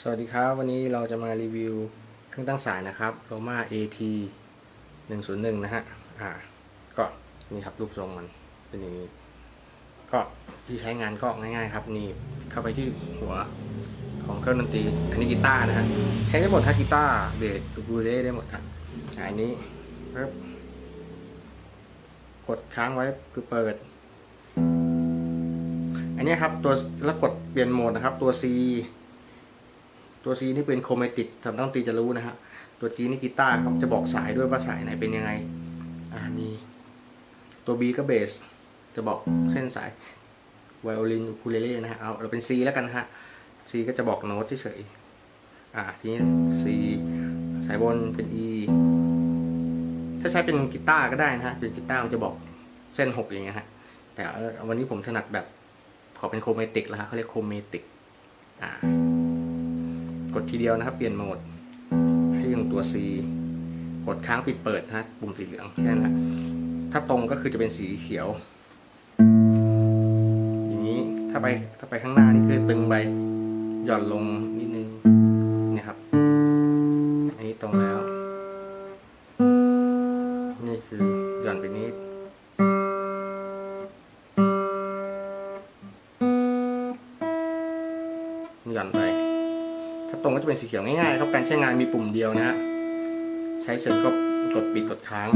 สวัสดีครับ วันนี้เราจะมารีวิวเครื่องตั้งสายนะครับ Roma AT 101 นะฮะ อ่า ก็นี่ครับรูปทรงมันเป็นอย่างนี้ ก็ที่ใช้งานก็ง่ายๆครับ นี่เข้าไปที่หัวของเครื่องดนตรีอันนี้กีตาร์นะฮะ ใช้ได้หมดถ้ากีตาร์เบสอูเล่ได้หมดอะอันนี้ปึ๊บกดค้างไว้คือเปิด อันนี้ครับตัวแล้วกดเปลี่ยนโหมดนะครับตัว C ตัว C นี่เป็นโครเมติกสำหรับนักดนตรีจะรู้นะฮะ ตัว G นี่กีตาร์ครับจะบอกสายด้วยว่าสายไหนเป็นยังไง อ่ามีตัว B ก็เบส จะบอกเส้นสายไวโอลินอูคูเลเล่นะฮะ เอาเราเป็น C แล้วกันนะฮะ C ก็จะบอกโน้ตเฉยๆอ่าทีนี้ C สายบนเป็น E ถ้าใช้เป็นกีตาร์ก็ได้นะฮะ เป็นกีตาร์มันจะบอกเส้นหกอย่างเงี้ยฮะ แต่เอาวันนี้ผมถนัดแบบขอเป็นโครเมติกแล้วฮะเขาเรียกโครเมติกอ่า กดทีเดียวนะครับ เปลี่ยนโหมด ให้อยู่ตัว C กดค้างปิดเปิดนะปุ่มสีเหลืองแค่นั้นนะถ้าตรงก็คือจะเป็นสีเขียว อย่างนี้ถ้าไปถ้าไปข้างหน้านี่คือตึงไปหย่อนลงนิดนึงนี่ครับ อันนี้ตรงแล้ว นี่คือหย่อนไปนิดหย่อนไป ถ้าตรงก็จะเป็นสีเขียวง่ายๆครับการใช้งานมีปุ่มเดียวนะฮะใช้เสร็จก็กดปิดกดค้าง